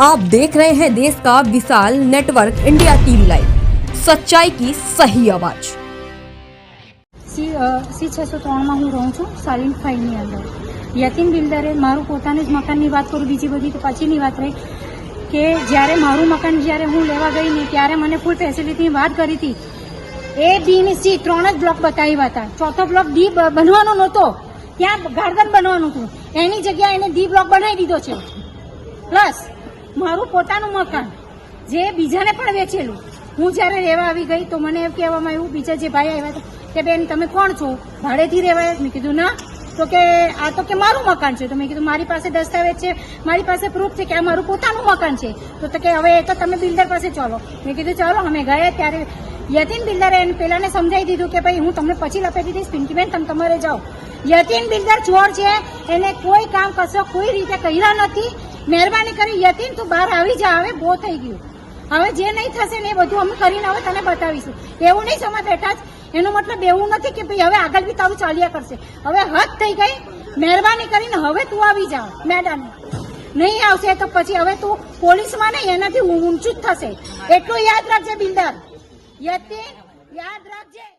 आप देख रहे हैं देश का विशाल नेटवर्क इंडिया टीवी लाइव सच्चाई की सही आवाज સી અ, સી છસો ત્રણમાં હું રહું છું સાલિન ફાઈવની અંદર યતીમ બિલ્ડરે મારું પોતાનું જ મકાનની વાત કરું બીજી બધી તો પછીની વાત રહી કે જ્યારે મારું મકાન જ્યારે હું લેવા ગઈ ને ત્યારે મને ફૂલ ફેસિલિટીની વાત કરી હતી એ બી ને સી ત્રણ જ બ્લોક બતાવ્યા હતા ચોથો બ્લોક ડી બ- બનવાનો નહોતો ત્યાં ગાર્ડન બનવાનું હતું એની જગ્યાએ એને ડી બ્લોક બનાવી દીધો છે પ્લસ મારું પોતાનું મકાન, જે બીજાને પણ વેચેલું. હું જ્યારે રહેવા આવી ગઈ તો મને એમ કહેવામાં આવ્યું, બીજા જે ભાઈ આવ્યા હતા, કે બેન, તમે કોણ છો? ભાડેથી રહેવા મેં કીધું, ના. તો કે, આ તો કે મારું મકાન છે. તો મેં કીધું, મારી પાસે દસ્તાવેજ છે, મારી પાસે પ્રૂફ છે કે આ મારું પોતાનું મકાન છે. તો તો કે, હવે એ તો તમે બિલ્ડર પાસે ચાલો. મેં કીધું, ચાલો, અમે ગયા ત્યારે યતીન બિલ્ડરે પેલાને સમજાવી દીધું કે ભાઈ, હું તમને પછી લપેટી દઈશ પિંકીબેન તમે તમારે જાઓ. યતીન બિલ્ડર ચોર છે. એને કોઈ કામ કશો કોઈ રીતે કર્યા નથી. મહેરબાની કરી, યતીન, તું બહાર આવી જા. હવે બહુ થઈ ગયું. હવે જે નહીં થશે ને એ બધું અમે કરીને હવે તને બતાવીશું. એવું નહીં સમય બેઠા જ. એનો મતલબ એવું નથી કે ભાઈ હવે આગળ બી તારું ચાલ્યા કરશે. હવે હદ થઈ ગઈ. મહેરબાની કરીને હવે તું આવી જા, મેડમ. નહીં આવશે તો પછી હવે તું પોલીસમાં નહીં, એનાથી ઊંચું જ થશે. એટલું યાદ રાખજે બિલ્ડર. યતીન, યાદ રાખજે.